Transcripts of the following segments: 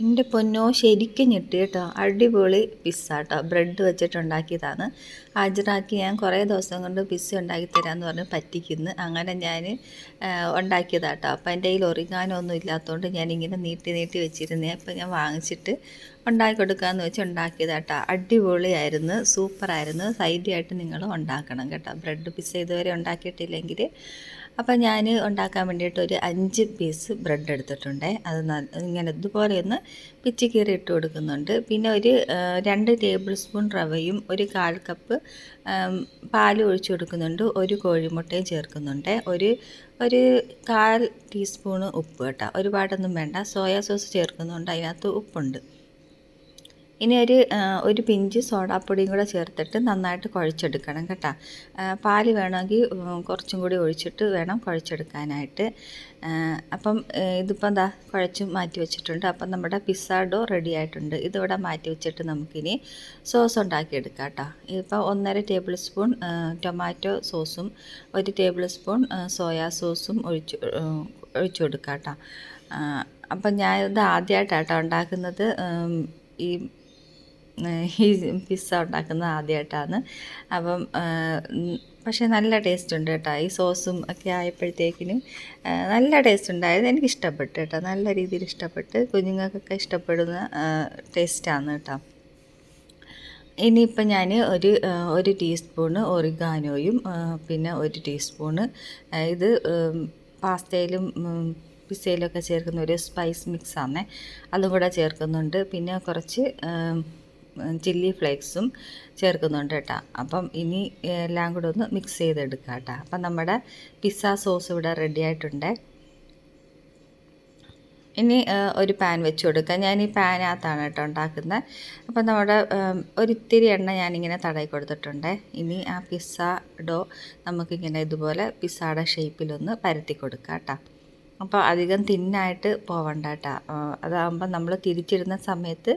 എന്റെ പൊന്നോ ശരിക്കും ഞെട്ടി കേട്ടോ. അടിപൊളി പിസ്സ കേട്ടോ ബ്രെഡ് വെച്ചിട്ടുണ്ടാക്കിയതാണ്. ഹാജരാക്കി ഞാൻ കുറേ ദിവസം കൊണ്ട് പിസ്സ ഉണ്ടാക്കി തരാമെന്ന് പറഞ്ഞ് പറ്റിക്കുന്നു. അങ്ങനെ ഞാൻ ഉണ്ടാക്കിയതാണ് കേട്ടോ അപ്പം എന്റെ കയ്യിൽ ഒറിങ്ങാനൊന്നും ഇല്ലാത്തതുകൊണ്ട് ഞാനിങ്ങനെ നീട്ടി നീട്ടി വെച്ചിരുന്നേ. അപ്പം ഞാൻ വാങ്ങിച്ചിട്ട് ഉണ്ടാക്കി കൊടുക്കാന്ന് വെച്ച് ഉണ്ടാക്കിയത് കേട്ടോ അടിപൊളിയായിരുന്നു സൂപ്പറായിരുന്നു. സൈഡിയായിട്ട് നിങ്ങൾ ഉണ്ടാക്കണം കേട്ടോ. ബ്രെഡ് പിസ്സ ഇതുവരെ ഉണ്ടാക്കിയിട്ടില്ലെങ്കിൽ അപ്പം ഞാൻ ഉണ്ടാക്കാൻ വേണ്ടിയിട്ട് ഒരു അഞ്ച് പീസ് ബ്രെഡ് എടുത്തിട്ടുണ്ട്. അത് ഇങ്ങനെ ഇതുപോലെ ഒന്ന് പിച്ചി കീറി ഇട്ട് കൊടുക്കുന്നുണ്ട്. പിന്നെ ഒരു രണ്ട് ടേബിൾ സ്പൂൺ റവയും ഒരു കാൽ കപ്പ് പാൽ ഒഴിച്ച് കൊടുക്കുന്നുണ്ട്. ഒരു കോഴിമുട്ടയും ചേർക്കുന്നുണ്ട്. ഒരു ഒരു കാൽ ടീസ്പൂണ് ഉപ്പ് കേട്ടോ. ഒരുപാടൊന്നും വേണ്ട. സോയാ സോസ് ചേർക്കുന്നുണ്ട്. അതിനകത്ത് ഉപ്പുണ്ട്. ഇനി ഒരു ഒരു പിഞ്ച് സോഡാപ്പൊടിയും കൂടെ ചേർത്തിട്ട് നന്നായിട്ട് കുഴച്ചെടുക്കണം കേട്ടോ. പാൽ വേണമെങ്കിൽ കുറച്ചും കൂടി ഒഴിച്ചിട്ട് വേണം കുഴച്ചെടുക്കാനായിട്ട്. അപ്പം ഇതിപ്പം എന്താ കുഴച്ച് മാറ്റി വെച്ചിട്ടുണ്ട്. അപ്പം നമ്മുടെ പിസ്സ ഡോ റെഡി ആയിട്ടുണ്ട്. ഇതിവിടെ മാറ്റി വെച്ചിട്ട് നമുക്കിനി സോസ് ഉണ്ടാക്കിയെടുക്കാം കേട്ടോ. ഇപ്പം ഒന്നര ടേബിൾ സ്പൂൺ ടൊമാറ്റോ സോസും ഒരു ടേബിൾ സ്പൂൺ സോയാ സോസും ഒഴിച്ച് ഒഴിച്ചു കൊടുക്കാം കേട്ടോ. അപ്പം ഞാൻ ഇത് ആദ്യമായിട്ടാട്ടോ ഉണ്ടാക്കുന്നത് ഈ ഈ പിസ്സ ഉണ്ടാക്കുന്നത് ആദ്യമായിട്ടാണ് അപ്പം പക്ഷേ നല്ല ടേസ്റ്റ് ഉണ്ട് കേട്ടോ. ഈ സോസും ഒക്കെ ആയപ്പോഴത്തേക്കിനും നല്ല ടേസ്റ്റ് ഉണ്ടായത് എനിക്ക് ഇഷ്ടപ്പെട്ടു കേട്ടോ. നല്ല രീതിയിൽ ഇഷ്ടപ്പെട്ട് കുഞ്ഞുങ്ങൾക്കൊക്കെ ഇഷ്ടപ്പെടുന്ന ടേസ്റ്റാണ് കേട്ടോ. ഇനിയിപ്പം ഞാൻ ഒരു ഒരു ടീസ്പൂണ് ഒറിഗാനോയും പിന്നെ ഒരു ടീസ്പൂണ് ഇത് പാസ്തയിലും പിസ്സയിലൊക്കെ ചേർക്കുന്ന ഒരു സ്പൈസ് മിക്സ് ആണേ അതും കൂടെ ചേർക്കുന്നുണ്ട്. പിന്നെ കുറച്ച് ചില്ലി ഫ്ലേക്സും ചേർക്കുന്നുണ്ട് കേട്ടോ. അപ്പം ഇനി എല്ലാം കൂടെ ഒന്ന് മിക്സ് ചെയ്തെടുക്കാം കേട്ടോ. അപ്പം നമ്മുടെ പിസ്സ സോസ് ഇവിടെ റെഡി ആയിട്ടുണ്ട്. ഇനി ഒരു പാൻ വെച്ച് കൊടുക്കുക ഞാൻ ഈ പാനകത്താണ് കേട്ടോ ഉണ്ടാക്കുന്നത് അപ്പം നമ്മുടെ ഒരിത്തിരി എണ്ണ ഞാനിങ്ങനെ തടയി കൊടുത്തിട്ടുണ്ട്. ഇനി ആ പിസ്സ ഡോ നമുക്കിങ്ങനെ ഇതുപോലെ പിസ്സയുടെ ഷേപ്പിലൊന്ന് പരത്തി കൊടുക്കാം കേട്ടോ. അപ്പോൾ അധികം തിന്നായിട്ട് പോവണ്ട കേട്ടോ അതാകുമ്പോൾ നമ്മൾ തിരിച്ചിടുന്ന സമയത്ത്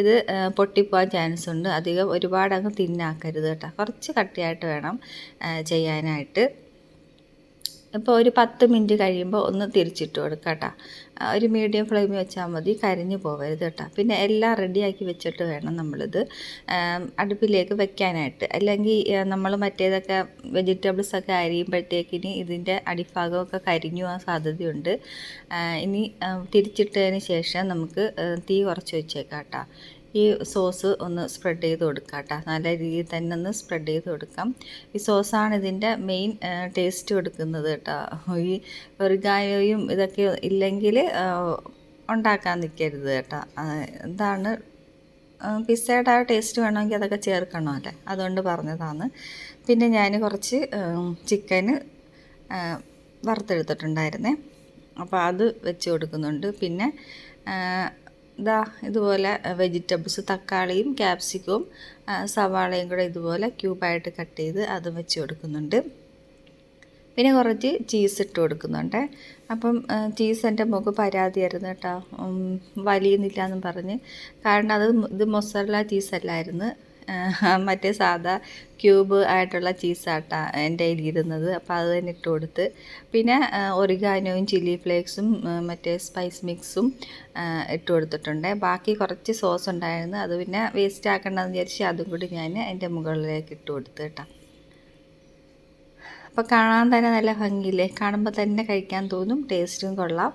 ഇത് പൊട്ടിപ്പോകാൻ ചാൻസ് ഉണ്ട്. അധികം ഒരുപാട് അങ്ങ് തിന്നാക്കരുത് കേട്ടോ. കുറച്ച് കട്ടിയായിട്ട് വേണം ചെയ്യാനായിട്ട്. ഇപ്പോൾ ഒരു പത്ത് മിനിറ്റ് കഴിയുമ്പോൾ ഒന്ന് തിരിച്ചിട്ട് കൊടുക്കുക കേട്ടോ. ഒരു മീഡിയം ഫ്ലെയിമിൽ വെച്ചാൽ മതി കരിഞ്ഞു പോകരുത് കേട്ടോ. പിന്നെ എല്ലാം റെഡിയാക്കി വെച്ചിട്ട് വേണം നമ്മളിത് അടുപ്പിലേക്ക് വെക്കാനായിട്ട്. അല്ലെങ്കിൽ നമ്മൾ മറ്റേതൊക്കെ വെജിറ്റബിൾസ് ഒക്കെ അരിയുമ്പോഴത്തേക്കിന് ഇതിന്റെ അടിഭാഗമൊക്കെ കരിഞ്ഞു പോകാൻ സാധ്യതയുണ്ട്. ഇനി തിരിച്ചിട്ടതിന് ശേഷം നമുക്ക് തീ കുറച്ച് വെച്ചേക്കാം കേട്ടോ. ഈ സോസ് ഒന്ന് സ്പ്രെഡ് ചെയ്ത് കൊടുക്കാം കേട്ടോ. നല്ല രീതിയിൽ തന്നെ ഒന്ന് സ്പ്രെഡ് ചെയ്ത് കൊടുക്കാം. ഈ സോസാണ് ഇതിന്റെ മെയിൻ ടേസ്റ്റ് കൊടുക്കുന്നത് കേട്ടോ. ഈ വെറുകായയും ഇതൊക്കെ ഇല്ലെങ്കിൽ ഉണ്ടാക്കാൻ നിൽക്കരുത് കേട്ടോ. എന്താണ് പിസ്സയുടെ ആ ടേസ്റ്റ് വേണമെങ്കിൽ അതൊക്കെ ചേർക്കണമല്ലേ അതുകൊണ്ട് പറഞ്ഞതാണ്. പിന്നെ ഞാൻ കുറച്ച് ചിക്കന് വറുത്തെടുത്തിട്ടുണ്ടായിരുന്നേ. അപ്പോൾ അത് വെച്ച് കൊടുക്കുന്നുണ്ട്. പിന്നെ ഇതാ ഇതുപോലെ വെജിറ്റബിൾസ് തക്കാളിയും ക്യാപ്സിക്കവും സവാളയും കൂടെ ഇതുപോലെ ക്യൂബായിട്ട് കട്ട് ചെയ്ത് അതും വെച്ച് കൊടുക്കുന്നുണ്ട്. പിന്നെ കുറച്ച് ചീസ് ഇട്ട് കൊടുക്കുന്നുണ്ട്. അപ്പം ചീസ് എന്റെ മുഖം പരാതിയായിരുന്നു കേട്ടോ. വലിയുന്നില്ല എന്നും പറഞ്ഞ്. കാരണം അത് ഇത് മൊസറല ചീസല്ലായിരുന്നു മറ്റേ സാധാ ക്യൂബ് ആയിട്ടുള്ള ചീസാട്ട എന്റെ കയ്യിലിരുന്നത്. അപ്പോൾ അത് തന്നെ ഇട്ട് കൊടുത്ത് പിന്നെ ഒറിഗാനോയും ചില്ലി ഫ്ലേക്സും മറ്റേ സ്പൈസ് മിക്സും ഇട്ട് കൊടുത്തിട്ടുണ്ട്. ബാക്കി കുറച്ച് സോസ് ഉണ്ടായിരുന്നു. അത് പിന്നെ വേസ്റ്റ് ആക്കണ്ടെന്ന് വിചാരിച്ച് അതും കൂടി ഞാൻ എന്റെ മുകളിലേക്ക് ഇട്ട് കൊടുത്ത് കേട്ടോ. അപ്പോൾ കാണാൻ തന്നെ നല്ല ഭംഗിയില്ലേ? കാണുമ്പോൾ തന്നെ കഴിക്കാൻ തോന്നും ടേസ്റ്റും കൊള്ളാം.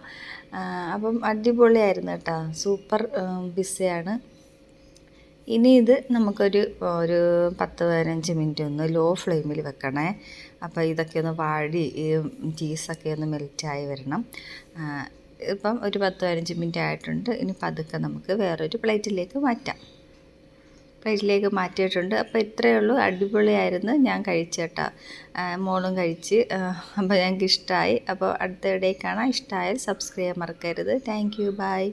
അപ്പം അടിപൊളിയായിരുന്നു കേട്ടോ. സൂപ്പർ പിസ്സയാണ്. ഇനി ഇത് നമുക്കൊരു ഒരു പത്ത് പതിനഞ്ച് മിനിറ്റ് ഒന്ന് ലോ ഫ്ലെയിമിൽ വെക്കണേ. അപ്പോൾ ഇതൊക്കെ ഒന്ന് വാടി ഈ ചീസൊക്കെ ഒന്ന് മെൽറ്റായി വരണം. ഇപ്പം ഒരു പത്ത് പതിനഞ്ച് മിനിറ്റ് ആയിട്ടുണ്ട്. ഇനി പതുക്കെ നമുക്ക് വേറൊരു പ്ലേറ്റിലേക്ക് മാറ്റാം. പ്ലേറ്റിലേക്ക് മാറ്റിയിട്ടുണ്ട്. അപ്പോൾ ഇത്രയേ ഉള്ളൂ. അടിപൊളിയായിരുന്നു. ഞാൻ കഴിച്ചേട്ടാ മോളും കഴിച്ച് അപ്പോൾ ഞങ്ങൾക്ക് ഇഷ്ടമായി അപ്പോൾ അടുത്ത ഇടയിൽ കാണാം. ഇഷ്ടമായാൽ സബ്സ്ക്രൈബ് മറക്കരുത്. Thank you by